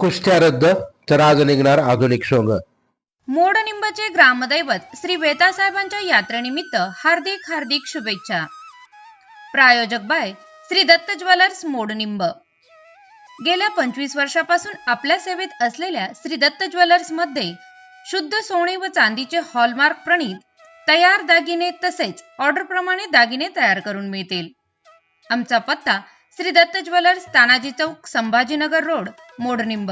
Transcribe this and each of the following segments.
कुस्त्या रद्द तर आज निघणार आधुनिक सोंग मोडनिंबचे ग्रामदैवत श्री वेतासाहेबांच्या यात्रेनिमित्त हार्दिक हार्दिक शुभेच्छा. प्रायोजक बाय श्री दत्त ज्वेलर्स मोडनिंब. गेल्या पंचवीस वर्षापासून आपल्या सेवेत असलेल्या श्री दत्त ज्वेलर्समध्ये शुद्ध सोने व चांदीचे हॉलमार्क प्रणीत तयार दागिने तसेच ऑर्डर प्रमाणे दागिने तयार करून मिळतील. आमचा पत्ता श्री दत्त ज्वेलर्स तानाजी चौक संभाजीनगर रोड मोडनिंब.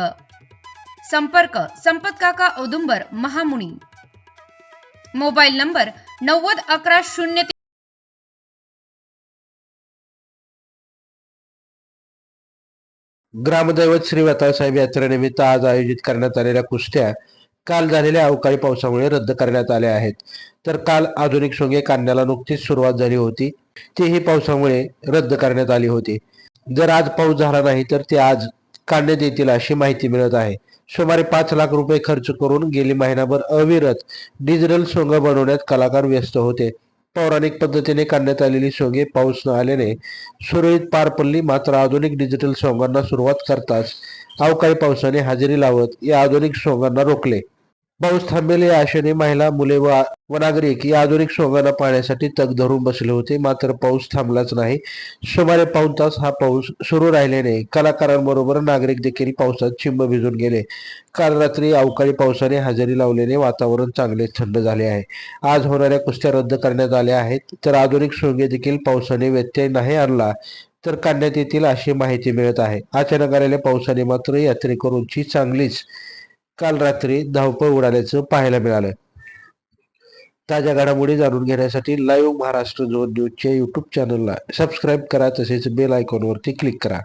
संपर्क संपत काका औदुंबर महामुनी. मोबाईल नंबर नव्वद अकरा शून्य ग्रामदैवत श्री साहेब यात्रेनिमित्त आज आयोजित करण्यात आलेल्या कुस्त्या काल झालेल्या अवकाळी पावसामुळे रद्द करण्यात आल्या आहेत. तर काल आधुनिक सोंगे काढण्याला नुकतीच सुरुवात झाली होती. तीही पावसामुळे रद्द करण्यात आली होती. जर आज पाऊस झाला नाही तर ते आज काढण्यात येतील अशी माहिती मिळत आहे. सुमारे पाच लाख रुपये खर्च करून गेली महिनाभर अविरत डिजिटल सोंग बनवण्यात कलाकार व्यस्त होते. पौराणिक पद्धतीने काढण्यात आलेली सोंगे पाऊस न आल्याने सुरळीत पार पडली मात्र आधुनिक डिजिटल सोंगांना सुरुवात करताच अवकाळी पावसाने हजेरी लावत या आधुनिक सोंगांना रोखले. पाऊस थांबेल या आशेने महिला मुले व व नागरिक या आधुनिक सोंगांना पाहण्यासाठी तग धरून बसले होते. मात्र पाऊस थांबलाच नाही. सुमारे पाऊन तास हा पाऊस सुरू राहिल्याने कलाकारांबरोबर नागरिक देखील पावसात चिंब भिजून गेले. काल रात्री अवकाळी पावसाने हजेरी लावल्याने वातावरण चांगले थंड झाले आहे. आज होणाऱ्या कुस्त्या रद्द करण्यात आल्या आहेत. तर आधुनिक सोंगे देखील पावसाने व्यत्यय नाही आणला तर काढण्यात येतील अशी माहिती मिळत आहे. अचानक आलेल्या पावसाने मात्र यात्रेकरूंची चांगलीच काल रात्री धावपळ उडाल्याचं पाहायला मिळालं. ताज्या घडामोडी जाणून घेण्यासाठी लाईव्ह महाराष्ट्र झोन न्यूजच्या युट्यूब चॅनलला सबस्क्राईब करा तसेच बेल आयकॉनवरती क्लिक करा.